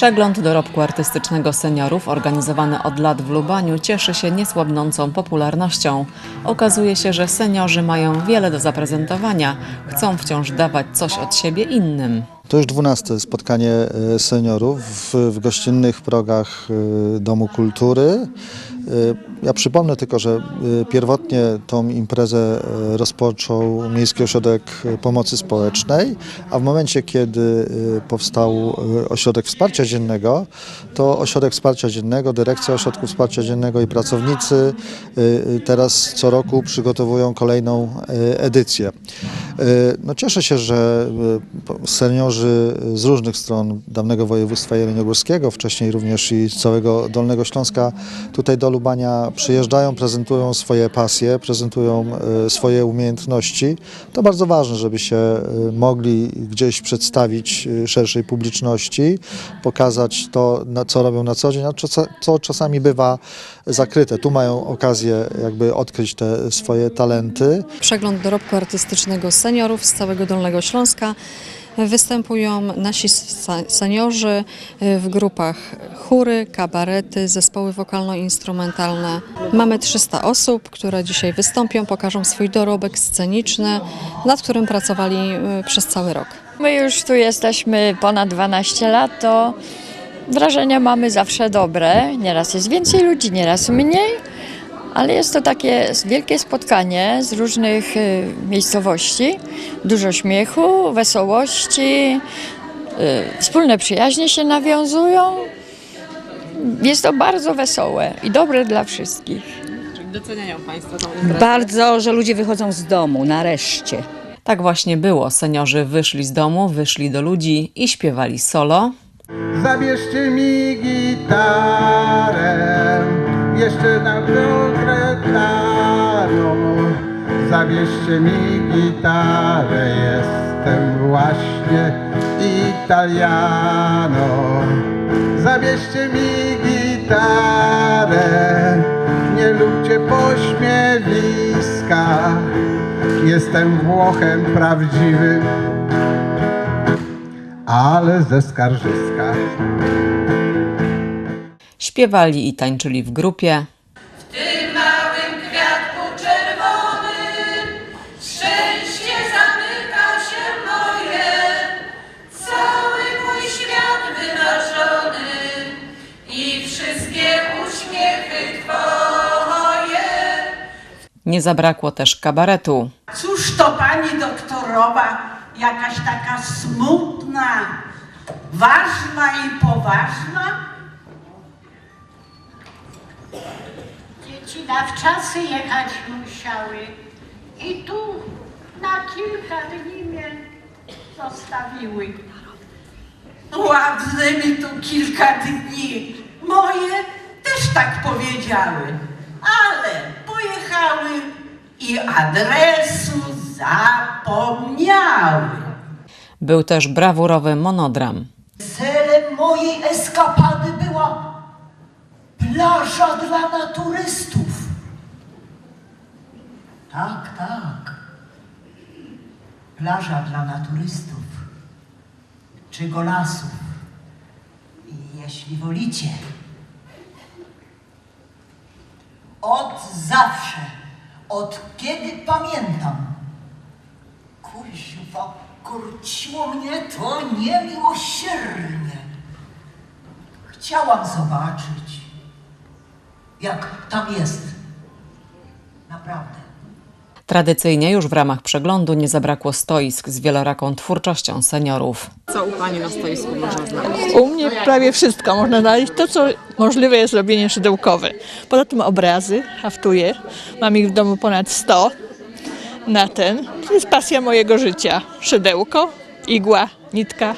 Przegląd dorobku artystycznego seniorów organizowany od lat w Lubaniu cieszy się niesłabnącą popularnością. Okazuje się, że seniorzy mają wiele do zaprezentowania, chcą wciąż dawać coś od siebie innym. To już dwunaste spotkanie e, seniorów w, w gościnnych progach e, Domu Kultury. E, Ja przypomnę tylko, że e, pierwotnie tą imprezę e, rozpoczął Miejski Ośrodek Pomocy Społecznej, a w momencie, kiedy powstał Ośrodek Wsparcia Dziennego, to Ośrodek Wsparcia Dziennego, Dyrekcja Ośrodku Wsparcia Dziennego i pracownicy teraz co roku przygotowują kolejną edycję. E, No cieszę się, że e, seniorzy z różnych stron dawnego województwa jeleniogórskiego, wcześniej również i z całego Dolnego Śląska tutaj do Lubania przyjeżdżają, prezentują swoje pasje, prezentują e, swoje umiejętności. To bardzo ważne, żeby się mogli gdzieś przedstawić szerszej publiczności, pokazać to, co robią na co dzień, a co, czasami bywa zakryte. Tu mają okazję jakby odkryć te swoje talenty. Przegląd dorobku artystycznego seniorów z całego Dolnego Śląska. Występują nasi seniorzy w grupach chóry, kabarety, zespoły wokalno-instrumentalne. Mamy 300 osób, które dzisiaj wystąpią, pokażą swój dorobek sceniczny, nad którym pracowali y, przez cały rok. My już tu jesteśmy ponad 12 lat, to wrażenia mamy zawsze dobre. Nieraz jest więcej ludzi, nieraz mniej, ale jest to takie wielkie spotkanie z różnych y, miejscowości. Dużo śmiechu, wesołości, y, wspólne przyjaźnie się nawiązują. Jest to bardzo wesołe i dobre dla wszystkich. Doceniają Państwo tą Bardzo, że ludzie wychodzą z domu, nareszcie. Tak właśnie było. Seniorzy wyszli z domu, wyszli do ludzi i śpiewali solo. Zabierzcie mi gitarę, jeszcze na sekretarzu. Zabierzcie mi gitarę, jestem właśnie Italiano. Zabierzcie mi gitarę, nie lubcie pośmiewiska. Jestem Włochem prawdziwym, ale ze skarżyska. Śpiewali i tańczyli w grupie. małym kwiatku czerwonym szczęście zamyka się moje, cały mój świat wymarzony i wszystkie uśmiechy twoje. Nie zabrakło też kabaretu. Cóż to pani doktorowa, jakaś taka smutna, ważna i poważna? Dzieci na wczasy jechać musiały i tu na kilka dni mnie zostawiły. Ładne mi tu kilka dni. Moje też tak powiedziały, ale pojechały i adresu zapomniały. Był też brawurowy monodram. Celem mojej eskapady była plaża dla naturystów. Tak, tak. Plaża dla naturystów. Czy golasów. Jeśli wolicie. Od zawsze, od kiedy pamiętam, kuźwa, korciło mnie to niemiłosiernie. Chciałam zobaczyć, jak tam jest. Naprawdę. Tradycyjnie już w ramach przeglądu nie zabrakło stoisk z wieloraką twórczością seniorów. Co u Pani na stoisku można znaleźć? U mnie prawie wszystko można znaleźć. To, co możliwe jest robienie szydełkowe. Poza tym obrazy haftuję. Mam ich w domu ponad 100 na ten. To jest pasja mojego życia. Szydełko, igła, nitka.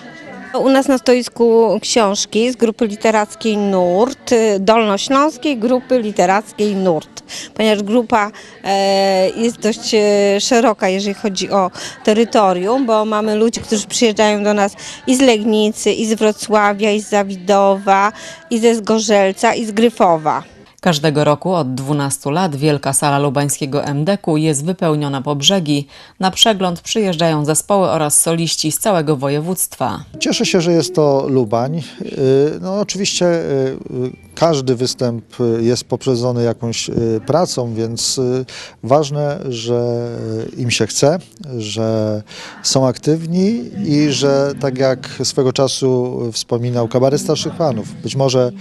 U nas na stoisku książki z grupy literackiej Nurt, y, dolnośląskiej grupy literackiej Nurt, ponieważ grupa e, jest dość e, szeroka, jeżeli chodzi o terytorium, bo mamy ludzi, którzy przyjeżdżają do nas i z Legnicy, i z Wrocławia, i z Zawidowa, i ze Zgorzelca, i z Gryfowa. Każdego roku od 12 lat wielka sala lubańskiego MDK jest wypełniona po brzegi. Na przegląd przyjeżdżają zespoły oraz soliści z całego województwa. Cieszę się, że jest to Lubań. Y, No oczywiście y, y, każdy występ y, jest poprzedzony jakąś y, pracą, więc y, ważne, że im się chce, że są aktywni i że tak jak swego czasu wspominał kabaret starszych panów, być może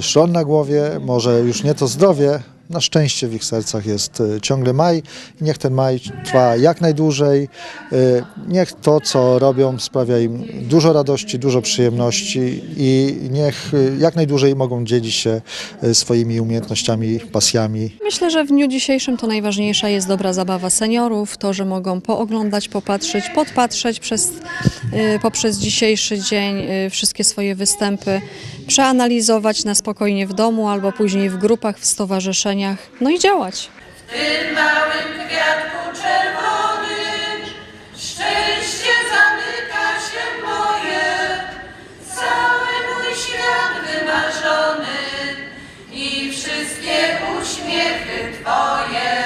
szron na głowie, może już nie to zdrowie, na szczęście w ich sercach jest y, ciągle maj i niech ten maj trwa jak najdłużej. Y, Niech to, co robią, sprawia im dużo radości, dużo przyjemności i niech y, jak najdłużej mogą dzielić się swoimi umiejętnościami, pasjami. Myślę, że w dniu dzisiejszym to najważniejsza jest dobra zabawa seniorów, to, że mogą pooglądać, popatrzeć, podpatrzeć przez, poprzez dzisiejszy dzień wszystkie swoje występy, przeanalizować na spokojnie w domu albo później w grupach, w stowarzyszeniach, no i działać. W tym małym kwiatku czerwonym szczęście zamyka się moje, cały mój świat wymarzony i wszystkie uśmiechy Twoje.